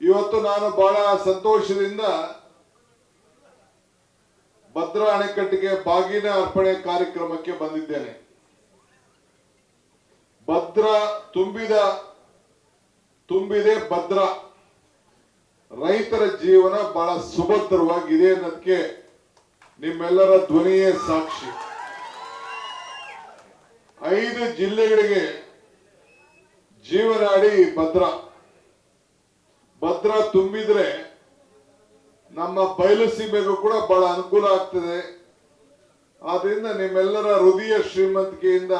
ಇವತ್ತು ನಾನು ಬಹಳ ಸಂತೋಷದಿಂದ ಭದ್ರಾ ಅಣೆಕಟ್ಟಿಗೆ ಬಾಗಿನ ಅರ್ಪಣೆ ಕಾರ್ಯಕ್ರಮಕ್ಕೆ ಬಂದಿದ್ದೇನೆ. ಭದ್ರ ತುಂಬಿದ, ತುಂಬಿದೆ ಭದ್ರ. ರೈತರ ಜೀವನ ಬಹಳ ಸುಭದ್ರವಾಗಿದೆ ಅನ್ನೋದಕ್ಕೆ ನಿಮ್ಮೆಲ್ಲರ ಧ್ವನಿಯೇ ಸಾಕ್ಷಿ. ಐದು ಜಿಲ್ಲೆಗಳಿಗೆ ಜೀವನಾಡಿ ಭದ್ರಾ. ಭದ್ರಾ ತುಂಬಿದ್ರೆ ನಮ್ಮ ಬಯಲು ಸೀಮೆಗೂ ಕೂಡ ಬಹಳ ಅನುಕೂಲ ಆಗ್ತದೆ. ಆದ್ರಿಂದ ನಿಮ್ಮೆಲ್ಲರ ಹೃದಯ ಶ್ರೀಮಂತಿಕೆಯಿಂದ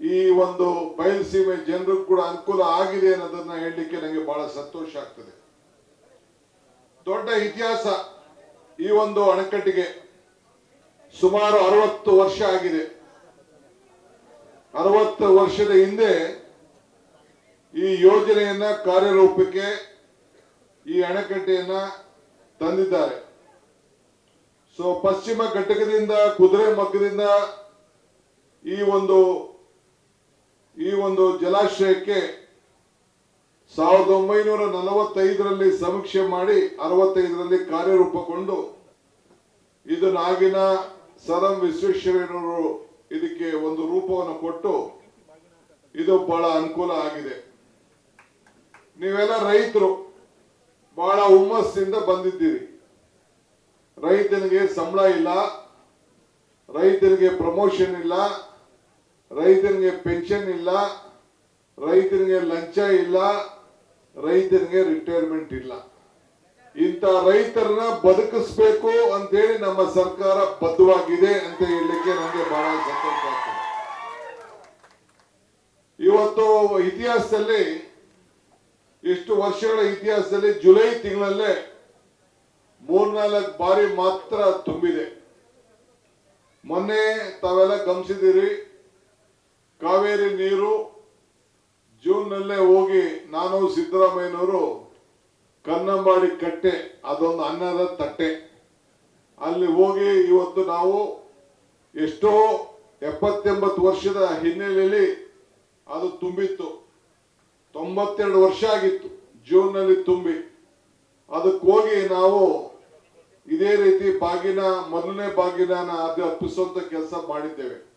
ಈ ಒಂದು ಬಯಲು ಸೀಮೆ ಜನರಿಗೂ ಕೂಡ ಅನುಕೂಲ ಆಗಿದೆ ಅನ್ನೋದನ್ನ ಹೇಳಲಿಕ್ಕೆ ನನಗೆ ಬಹಳ ಸಂತೋಷ ಆಗ್ತದೆ. ದೊಡ್ಡ ಇತಿಹಾಸ ಈ ಒಂದು ಅಣೆಕಟ್ಟಿಗೆ ಸುಮಾರು ಅರವತ್ತು ವರ್ಷ ಆಗಿದೆ. ಅರವತ್ತು ವರ್ಷದ ಹಿಂದೆ ಈ ಯೋಜನೆಯನ್ನ ಕಾರ್ಯರೂಪಕ್ಕೆ ಈ ಅಣೆಕಟ್ಟೆಯನ್ನ ತಂದಿದ್ದಾರೆ. ಸೊ ಪಶ್ಚಿಮ ಘಟಕದಿಂದ ಕುದುರೆ ಮಗ್ಗದಿಂದ ಈ ಒಂದು ಈ ಒಂದು ಜಲಾಶಯಕ್ಕೆ ಸಾವಿರದ ಒಂಬೈನೂರ ನಲವತ್ತೈದರಲ್ಲಿ ಸಮೀಕ್ಷೆ ಮಾಡಿ ಅರವತ್ತೈದರಲ್ಲಿ ಕಾರ್ಯರೂಪಗೊಂಡು ಇದು ನಾಗಿನ ಸರಂ ವಿಶ್ವೇಶ್ವರಯ್ಯನವರು ಇದಕ್ಕೆ ಒಂದು ರೂಪವನ್ನು ಕೊಟ್ಟು ಇದು ಬಹಳ ಅನುಕೂಲ ಆಗಿದೆ. ನೀವೆಲ್ಲ ರೈತರು, ಬಹಳ ಹುಮ್ಮಸ್ಸಿಂದ ಬಂದಿದ್ದೀರಿ. ರೈತನಿಗೆ ಸಂಬಳ ಇಲ್ಲ ರೈತನಿಗೆ ಪ್ರಮೋಷನ್ ಇಲ್ಲ, ರೈತನಿಗೆ ಪೆನ್ಷನ್ ಇಲ್ಲ, ರೈತನಿಗೆ ಲಂಚ ಇಲ್ಲ, ರೈತನಿಗೆ ರಿಟೈರ್ಮೆಂಟ್ ಇಲ್ಲ. ಇಂಥ ರೈತರನ್ನ ಬದುಕಿಸ್ಬೇಕು ಅಂತೇಳಿ ನಮ್ಮ ಸರ್ಕಾರ ಬದ್ಧವಾಗಿದೆ ಅಂತ ಹೇಳಲಿಕ್ಕೆ ನನಗೆ ಬಹಳ ಸಂತೋಷ ಆಗ್ತದೆ. ಇವತ್ತು ಇತಿಹಾಸದಲ್ಲಿ ಇಷ್ಟು ವರ್ಷಗಳ ಇತಿಹಾಸದಲ್ಲಿ ಜುಲೈ ತಿಂಗಳಲ್ಲೇ ಮೂರ್ನಾಲ್ಕು ಬಾರಿ ಮಾತ್ರ ತುಂಬಿದೆ. ಮೊನ್ನೆ ತಾವೆಲ್ಲ ಗಮನಿಸಿದಿರಿ ಕಾವೇರಿ ನೀರು ಜೂನ್ ನಲ್ಲೇ ಹೋಗಿ ನಾನು ಸಿದ್ದರಾಮಯ್ಯನವರು ಕನ್ನಂಬಾಡಿ ಕಟ್ಟೆ, ಅದೊಂದು ಅನ್ನದ ತಟ್ಟೆ. ಅಲ್ಲಿ ಹೋಗಿ ಇವತ್ತು ನಾವು ಎಷ್ಟೋ ಎಪ್ಪತ್ತೆಂಬತ್ತು ವರ್ಷದ ಹಿನ್ನೆಲೆಯಲ್ಲಿ ಅದು ತುಂಬಿತ್ತು. ತೊಂಬತ್ತೆರಡು ವರ್ಷ ಆಗಿತ್ತು ಜೂನ್ನಲ್ಲಿ ತುಂಬಿ. ಅದಕ್ಕೆ ಹೋಗಿ ನಾವು ಇದೇ ರೀತಿ ಬಾಗಿನ ಮೊದಲನೇ ಬಾಗಿನ ಅದು ಅರ್ಪಿಸುವಂತ ಕೆಲಸ ಮಾಡಿದ್ದೇವೆ.